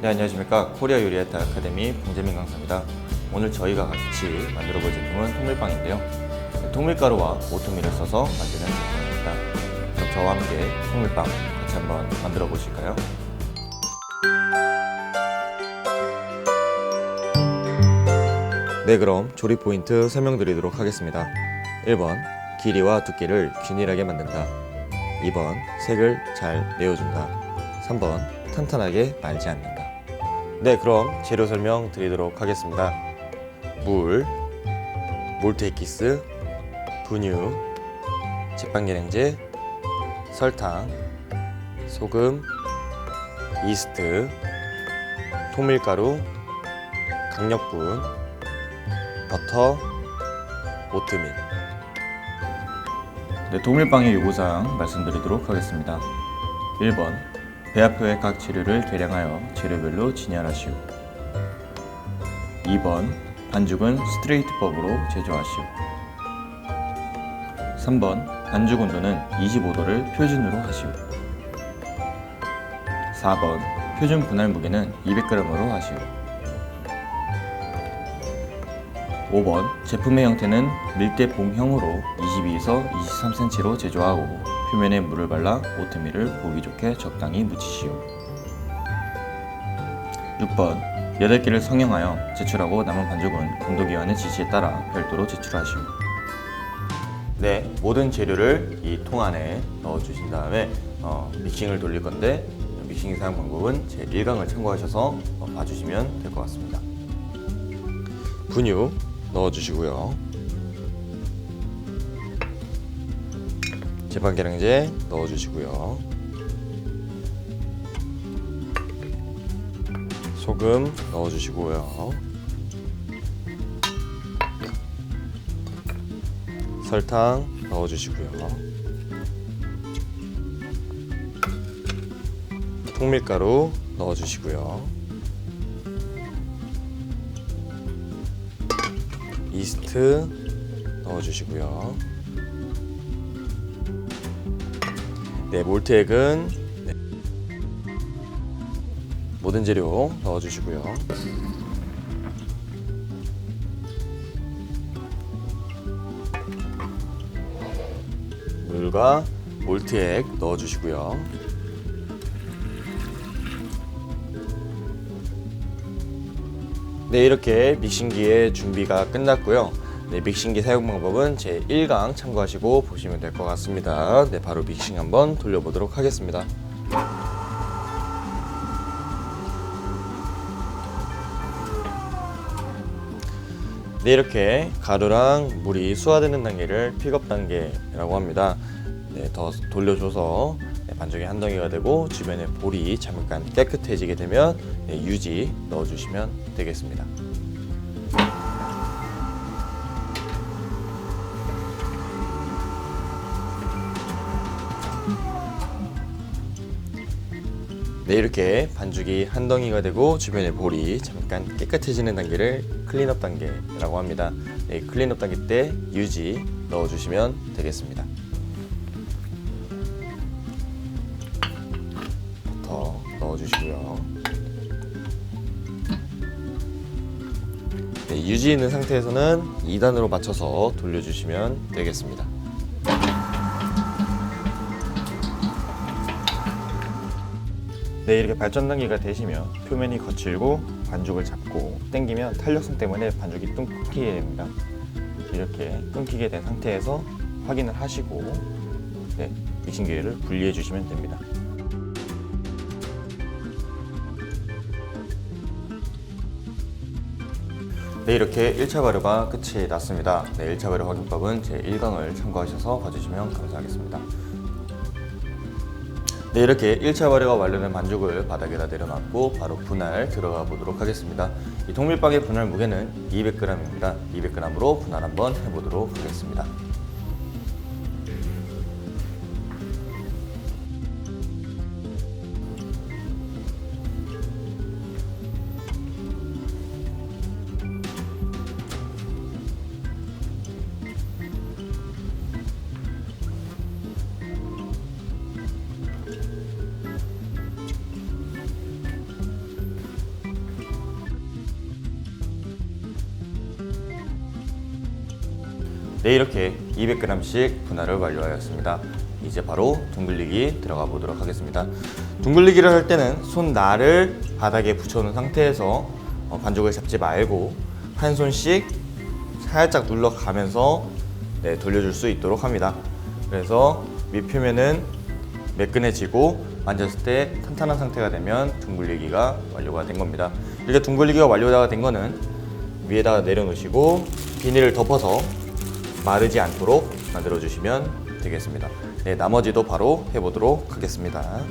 네, 안녕하십니까. 코리아 요리아트 아카데미 봉재민 강사입니다. 오늘 저희가 같이 만들어 볼 제품은 통밀빵인데요. 네, 통밀가루와 오트밀을 써서 만드는 제품입니다. 그럼 저와 함께 통밀빵 같이 한번 만들어 보실까요? 네, 그럼 조립 포인트 설명드리도록 하겠습니다. 1번, 길이와 두께를 균일하게 만든다. 2번, 색을 잘 내어준다. 3번, 탄탄하게 말지 않는다. 네, 그럼 재료 설명 드리도록 하겠습니다. 물, 몰트엑기스, 분유, 제빵계량제, 설탕, 소금, 이스트, 통밀가루, 강력분, 버터, 오트밀. 네, 통밀빵의 요구사항 말씀드리도록 하겠습니다. 1번 배합표의 각 재료를 계량하여 재료별로 진열하시오. 2번 반죽은 스트레이트법으로 제조하시오. 3번 반죽 온도는 25도를 표준으로 하시오. 4번 표준 분할 무게는 200g으로 하시오. 5번 제품의 형태는 밀대봉형으로 22에서 23cm로 제조하고 표면에 물을 발라 오트밀을 보기 좋게 적당히 묻히시오. 6번 8개를 성형하여 제출하고 남은 반죽은 감독위원의 지시에 따라 별도로 제출하시오. 네, 모든 재료를 이 통 안에 넣어 주신 다음에 어, 믹싱을 돌릴 건데 믹싱 사용 방법은 제 1강을 참고하셔서 어, 봐주시면 될 것 같습니다. 분유 넣어주시고요. 제빵계량제 넣어주시고요. 소금 넣어주시고요. 설탕 넣어주시고요. 통밀가루 넣어주시고요. 이스트 넣어주시고요. 네, 몰트액은 네. 모든 재료 넣어주시고요. 물과 몰트액 넣어주시고요. 네, 이렇게 믹싱기의 준비가 끝났고요. 네, 믹싱기 사용 방법은 제 1강 참고하시고 보시면 될 것 같습니다. 네, 바로 믹싱 한번 돌려보도록 하겠습니다. 네, 이렇게 가루랑 물이 수화되는 단계를 픽업 단계라고 합니다. 네, 더 돌려줘서 네, 반죽이 한 덩이가 되고 주변에 볼이 잠깐 깨끗해지게 되면 네, 유지 넣어주시면 되겠습니다. 네, 이렇게 반죽이 한 덩이가 되고 주변에 볼이 잠깐 깨끗해지는 단계를 클린업 단계라고 합니다. 네, 클린업 단계 때 유지 넣어주시면 되겠습니다. 더 넣어주시고요. 네, 유지 있는 상태에서는 2단으로 맞춰서 돌려주시면 되겠습니다. 네, 이렇게 발전 단계가 되시면 표면이 거칠고 반죽을 잡고 당기면 탄력성 때문에 반죽이 뚱 끊기게 됩니다. 이렇게 끊기게 된 상태에서 확인을 하시고 네, 믹싱 기회를 분리해 주시면 됩니다. 네, 이렇게 1차 발효가 끝이 났습니다. 네, 1차 발효 확인법은 제 1강을 참고하셔서 봐주시면 감사하겠습니다. 네, 이렇게 1차 발효가 완료된 반죽을 바닥에다 내려놨고 바로 분할 들어가 보도록 하겠습니다. 이 통밀빵의 분할 무게는 200g입니다. 200g으로 분할 한번 해보도록 하겠습니다. 네, 이렇게 200g씩 분할을 완료하였습니다. 이제 바로 둥글리기 들어가 보도록 하겠습니다. 둥글리기를 할 때는 손 날을 바닥에 붙여놓은 상태에서 어, 반죽을 잡지 말고 한 손씩 살짝 눌러가면서 네, 돌려줄 수 있도록 합니다. 그래서 밑표면은 매끈해지고 만졌을 때 탄탄한 상태가 되면 둥글리기가 완료가 된 겁니다. 이렇게 둥글리기가 완료가 된 거는 위에다가 내려놓으시고 비닐을 덮어서 마르지 않도록 만들어 주시면 되겠습니다. 네, 나머지도 바로 해보도록 하겠습니다.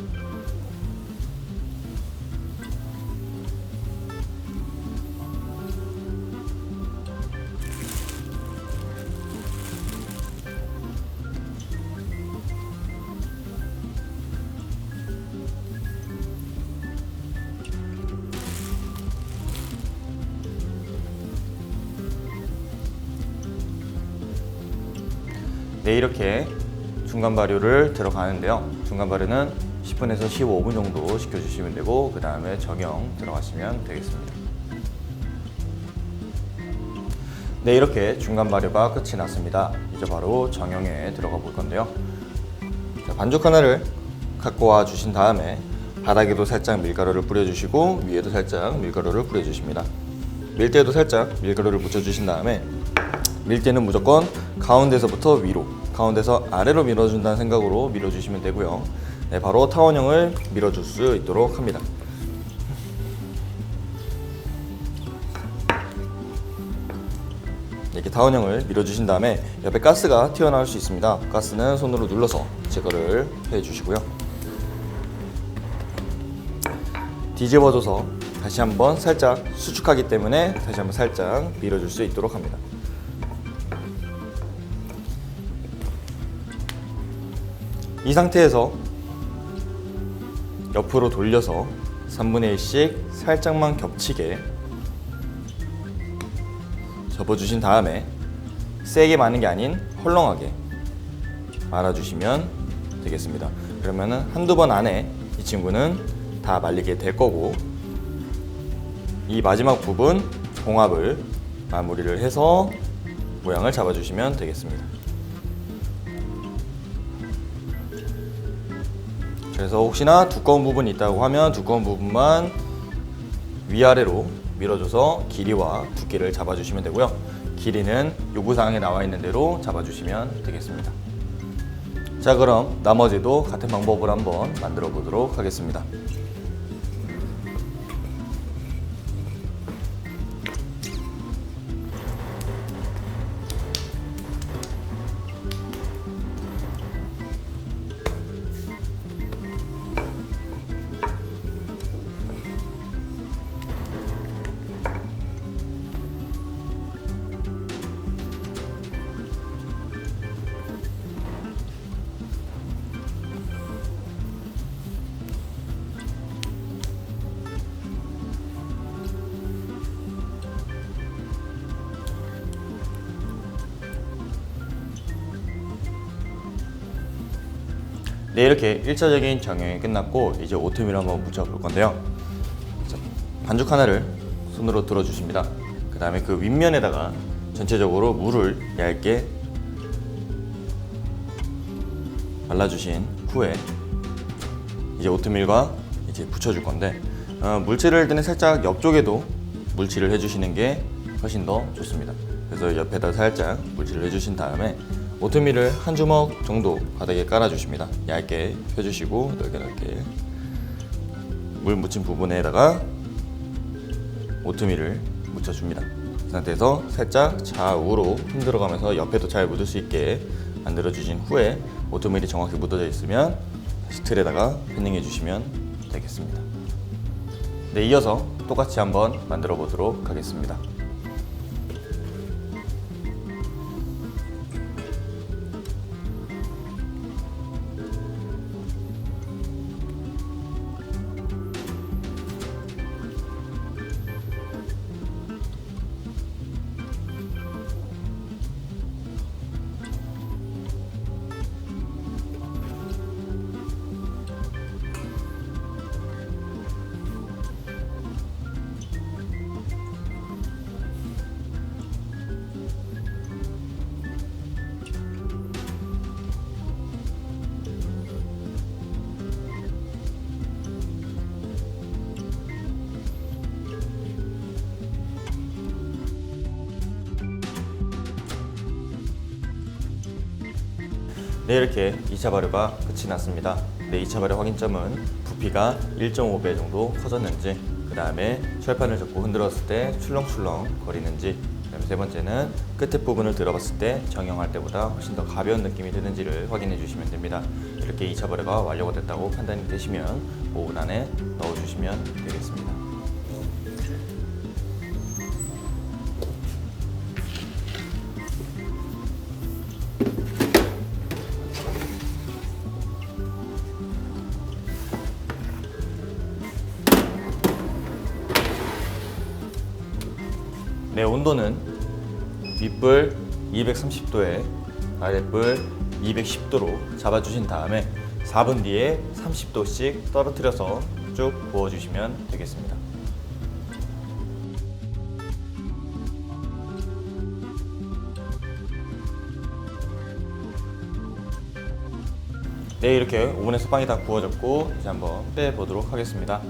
네, 이렇게 중간 발효를 들어가는데요. 중간 발효는 10분에서 15분 정도 시켜주시면 되고 그 다음에 적용 들어가시면 되겠습니다. 네, 이렇게 중간 발효가 끝이 났습니다. 이제 바로 정형에 들어가 볼 건데요. 자, 반죽 하나를 갖고 와 주신 다음에 바닥에도 살짝 밀가루를 뿌려주시고 위에도 살짝 밀가루를 뿌려주십니다. 밀대에도 살짝 밀가루를 묻혀주신 다음에 밀대는 무조건 가운데서부터 위로, 가운데서 아래로 밀어준다는 생각으로 밀어주시면 되고요. 네, 바로 타원형을 밀어줄 수 있도록 합니다. 이렇게 타원형을 밀어주신 다음에 옆에 가스가 튀어나올 수 있습니다. 가스는 손으로 눌러서 제거를 해주시고요. 뒤집어줘서 다시 한번 살짝 수축하기 때문에 다시 한번 살짝 밀어줄 수 있도록 합니다. 이 상태에서 옆으로 돌려서 3분의 1씩 살짝만 겹치게 접어주신 다음에 세게 마는 게 아닌 헐렁하게 말아주시면 되겠습니다. 그러면은 한두 번 안에 이 친구는 다 말리게 될 거고 이 마지막 부분 봉합을 마무리를 해서 모양을 잡아주시면 되겠습니다. 그래서 혹시나 두꺼운 부분이 있다고 하면 두꺼운 부분만 위아래로 밀어줘서 길이와 두께를 잡아주시면 되고요. 길이는 요구사항에 나와 있는 대로 잡아주시면 되겠습니다. 자 그럼 나머지도 같은 방법으로 한번 만들어 보도록 하겠습니다. 네 이렇게 1차적인 정형이 끝났고 이제 오트밀 한번 묻혀볼 건데요. 자, 반죽 하나를 손으로 들어주십니다. 그 다음에 그 윗면에다가 전체적으로 물을 얇게 발라주신 후에 이제 오트밀과 이제 붙여줄 건데 어, 물칠을 할 때는 살짝 옆쪽에도 물칠을 해주시는 게 훨씬 더 좋습니다. 그래서 옆에다 살짝 물칠을 해주신 다음에 오트밀을 한 주먹 정도 바닥에 깔아주십니다. 얇게 펴주시고 넓게 넓게 물 묻힌 부분에다가 오트밀을 묻혀줍니다. 그 상태에서 살짝 좌우로 흔들어가면서 옆에도 잘 묻을 수 있게 만들어주신 후에 오트밀이 정확히 묻어져 있으면 다시 틀에다가 패닝해 주시면 되겠습니다. 네, 이어서 똑같이 한번 만들어 보도록 하겠습니다. 네, 이렇게 2차 발효가 끝이 났습니다. 네, 2차 발효 확인점은 부피가 1.5배 정도 커졌는지, 그 다음에 철판을 잡고 흔들었을 때 출렁출렁 거리는지, 그 다음에 세 번째는 끝에 부분을 들어봤을 때 정형할 때보다 훨씬 더 가벼운 느낌이 드는지를 확인해 주시면 됩니다. 이렇게 2차 발효가 완료가 됐다고 판단이 되시면 오븐 안에 넣어주시면 되겠습니다. 네, 온도는 윗불 230도에 아랫불 210도로 잡아주신 다음에 4분 뒤에 30도씩 떨어뜨려서 쭉 부어주시면 되겠습니다. 네, 이렇게 오븐에서 빵이 다 구워졌고 이제 한번 빼보도록 하겠습니다.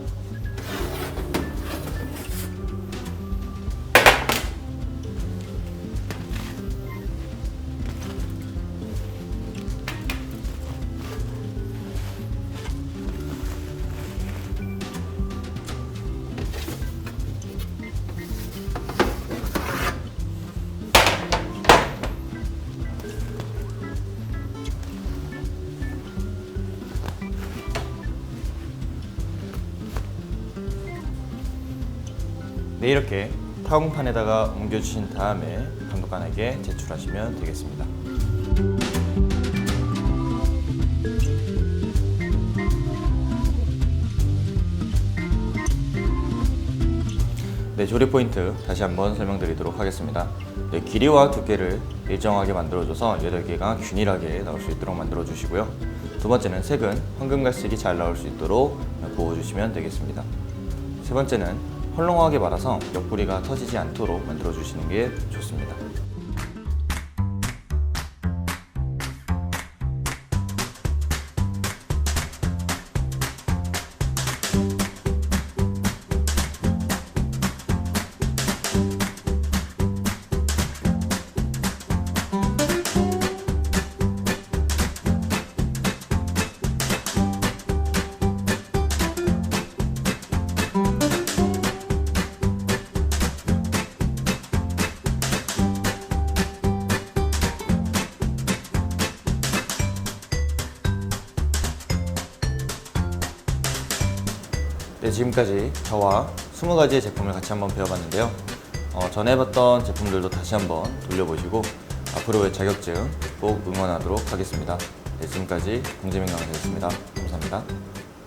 이렇게 타공판에다가 옮겨주신 다음에 감독관에게 제출하시면 되겠습니다. 네, 조리 포인트 다시 한번 설명드리도록 하겠습니다. 네, 길이와 두께를 일정하게 만들어줘서 8개가 균일하게 나올 수 있도록 만들어주시고요. 두 번째는 색은 황금갈색이 잘 나올 수 있도록 부어주시면 되겠습니다. 세 번째는 헐렁하게 말아서 옆구리가 터지지 않도록 만들어 주시는 게 좋습니다. 네, 지금까지 저와 20가지의 제품을 같이 한번 배워봤는데요. 어, 전에 해봤던 제품들도 다시 한번 돌려보시고 앞으로의 자격증 꼭 응원하도록 하겠습니다. 네, 지금까지 공재민 강사였습니다. 감사합니다.